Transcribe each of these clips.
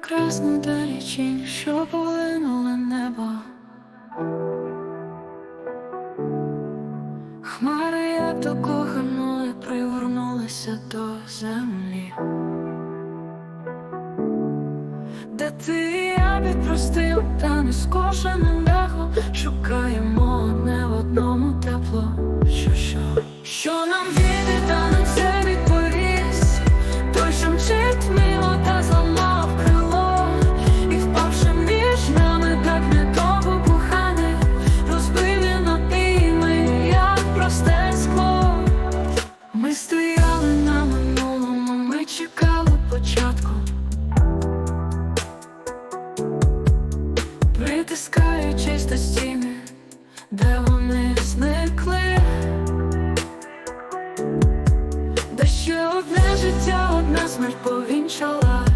прекрасну далечінь, що полинула небо. Хмари, як до коханої, пригорнулися до землі. Де ти і я відпростив, та не скошеним дахом Шукаємо одне в одному тепло. Що, що? Що нам вірить, початку. Притискаючись до стіни, де вони зникли, де ще одне життя, одна смерть повінчала,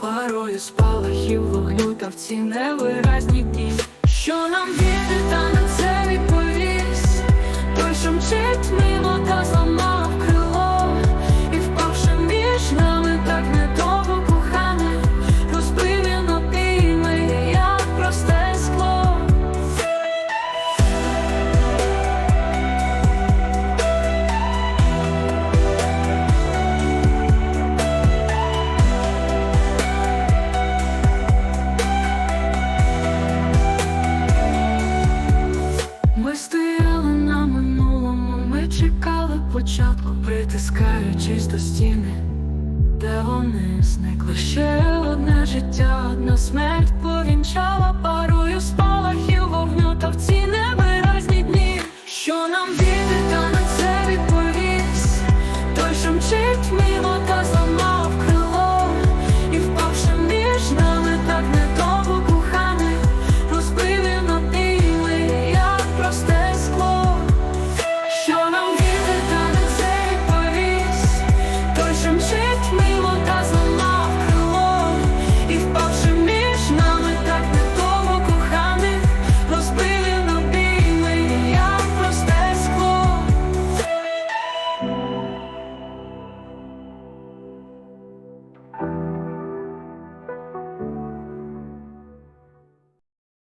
парою спалахів вогню та в ці невиразні дні. Що нам Ми стояли на минулому, ми чекали початку, притискаючись до стіни, де вони зникли. Ще одне життя, одна смерть повінчала парою спалахів вогню та в ці невиразні дні, що нам діти, та на це відповість, той що мчить мимо